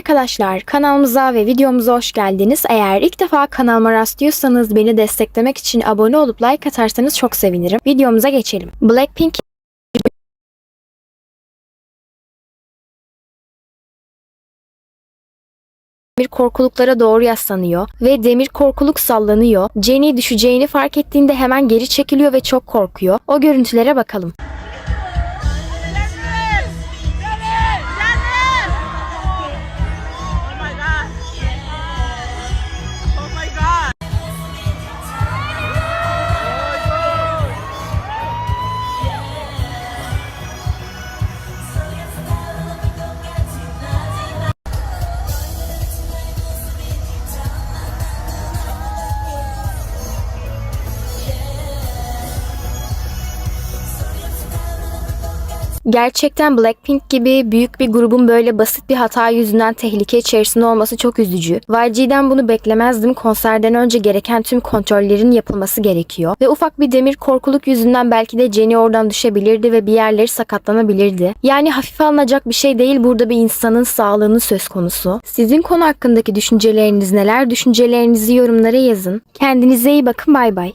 arkadaşlar, kanalımıza ve videomuza hoş geldiniz. Eğer ilk defa kanalıma rastlıyorsanız beni desteklemek için abone olup like atarsanız çok sevinirim. Videomuza geçelim. Blackpink Demir korkuluklara doğru yaslanıyor ve demir korkuluk sallanıyor. Jenny düşeceğini fark ettiğinde hemen geri çekiliyor ve çok korkuyor. O görüntülere bakalım. Gerçekten Blackpink gibi büyük bir grubun böyle basit bir hata yüzünden tehlike içerisinde olması çok üzücü. YG'den bunu beklemezdim. Konserden önce gereken tüm kontrollerin yapılması gerekiyor. Ve ufak bir demir korkuluk yüzünden belki de Jenny oradan düşebilirdi ve bir yerleri sakatlanabilirdi. Yani hafife alınacak bir şey değil. Burada bir insanın sağlığının söz konusu. Sizin konu hakkındaki düşünceleriniz neler? Düşüncelerinizi yorumlara yazın. Kendinize iyi bakın. Bay bay.